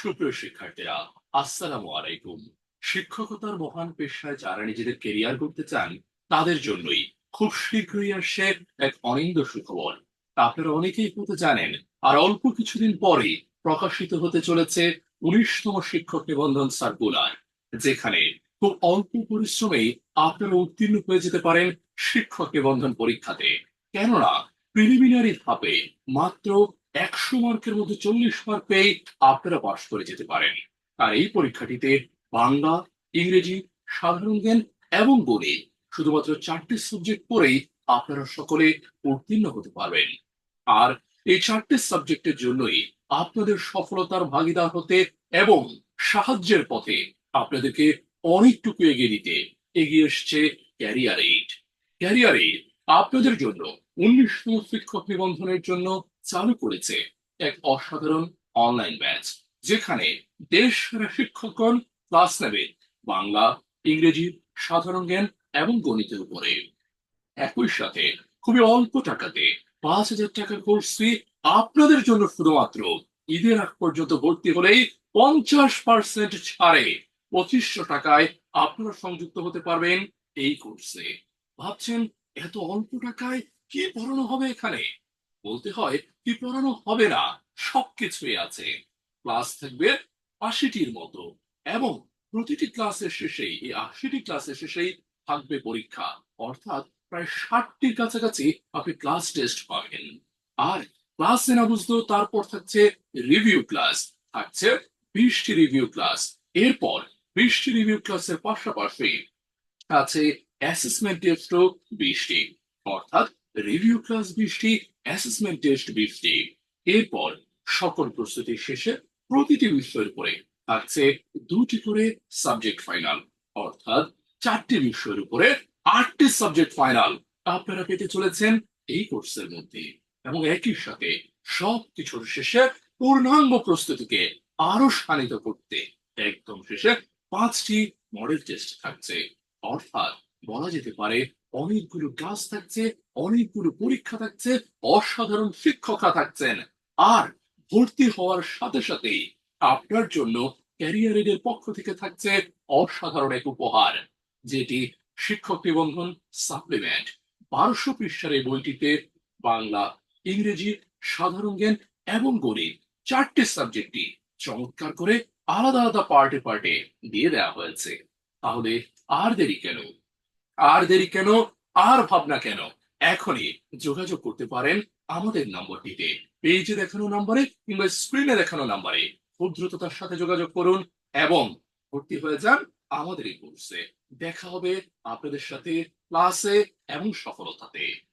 সুপ্রিয় শিক্ষার্থীরা, আসসালামু আলাইকুম। শিক্ষকতার মহান পেশায় যারা নিজেদের কেরিয়ার করতে চান, তাদের জন্যই খুব শীঘ্রই আসছে এক অনিন্দ সুখবর। আপনারা অনেকেই হতে জানেন, আর অল্প কিছুদিন পরেই প্রকাশিত হতে চলেছে উনিশতম শিক্ষক নিবন্ধন সার্কুলার যেখানে খুব অল্প পরিশ্রমেই আপনারা উত্তীর্ণ হয়ে যেতে পারেন শিক্ষক নিবন্ধন পরীক্ষাতে। কেননা প্রিলিমিনারি ধাপে মাত্র একশো মার্কের মধ্যে চল্লিশ মার্ক পেয়ে আপনারা পাশ করে যেতে পারেন। আর এই পরীক্ষাটিতে বাংলা, ইংরেজি, সাধারণ জ্ঞান এবং গণিত শুধুমাত্র চারটি সাবজেক্ট পড়েই আপনারা সকলে উত্তীর্ণ হতে পারবেন। আর এই চারটি সাবজেক্টের জন্যই আপনাদের সফলতার ভাগিদার হতে এবং সাহায্যের পথে আপনাদেরকে অনেকটুকু এগিয়ে দিতে এগিয়ে এসছে ক্যারিয়ার এইড ক্যারিয়ার এইড আপনাদের জন্য উনিশতম শিক্ষক নিবন্ধনের জন্য চালু করেছে এক অসাধারণ অনলাইন ব্যাচ যেখানে দেশ সেরা শিক্ষকগণ ক্লাস নেবে বাংলা, ইংরেজি, সাধারণ জ্ঞান এবং গণিতের উপরে। একই সাথে খুবই অল্প টাকাতে পাঁচ হাজার টাকার কোর্স ফি আপনাদের জন্য শুধুমাত্র ঈদের আগ পর্যন্ত ভর্তি হলেই পঞ্চাশ পার্সেন্ট ছাড়ে। পঁচিশশো টাকায় আপনারা সংযুক্ত হতে পারবেন এই কোর্সে ভাবছেন, এত অল্প টাকায় কি পড়ানো হবে এখানে? বলতে হয় কি পড়ানো হবে না, সবকিছুই আছে। ক্লাস থাকবে আশিটির মতো এবং প্রতিটি ক্লাসের শেষেই, এই আশিটি ক্লাসের শেষেই থাকবে পরীক্ষা। অর্থাৎ প্রায় ষাটটির কাছাকাছি আপনি ক্লাস টেস্ট পাবেন। আর ক্লাসে না বুঝতেও তারপর থাকছে রিভিউ ক্লাস, থাকছে বিশটি রিভিউ ক্লাস। এরপর বিশটি রিভিউ ক্লাসের পাশাপাশি আছে অ্যাসেসমেন্ট টেস্টও বিশটি। অর্থাৎ রিভিউ ক্লাস বিশটি অ্যাসেসমেন্ট টেস্ট বিশটি এরপর সকল প্রস্তুতি শেষে প্রতিটি বিষয়ের উপরে থাকছে দুটি করে সাবজেক্ট ফাইনাল অর্থাৎ চারটি বিষয়ের উপরে আটটি সাবজেক্ট ফাইনাল আপনারা পেতে চলেছেন এই কোর্সের মধ্যে এবং একই সাথে সব কিছুর শেষে পূর্ণাঙ্গ প্রস্তুতিকে আরও শানিত করতে একদম শেষে পাঁচটি মডেল টেস্ট থাকছে, অর্থাৎ বলা যেতে পারে, অনেকগুলো ক্লাস থাকছে, অনেকগুলো পরীক্ষা থাকছে, অসাধারণ শিক্ষকরা থাকছেন। আর ভর্তি হওয়ার সাথে সাথেই আপনার জন্য ক্যারিয়ার এর পক্ষ থেকে থাকছে অসাধারণ এক উপহার, যেটি শিক্ষক নিবন্ধন সাপ্লিমেন্ট বারোশো পৃষ্ঠার এই বইটিতে বাংলা, ইংরেজি, সাধারণ জ্ঞান এবং গণিত চারটি সাবজেক্টই চমৎকার করে আলাদা আলাদা পার্টে পার্টে দিয়ে দেওয়া হয়েছে। তাহলে আর দেরি কেন? আর দেরি কেন? আর ভাবনা কেন? এখনই যোগাযোগ করতে পারেন আমাদের নম্বরটিতে। পেজে দেখানো নম্বরে কিংবা স্ক্রিনে দেখানো নম্বরে খুব দ্রুততার সাথে যোগাযোগ করুন এবং ভর্তি হয়ে যান আমাদের এই কোর্সে দেখা হবে আপনাদের সাথে ক্লাসে এবং সফলতাতে।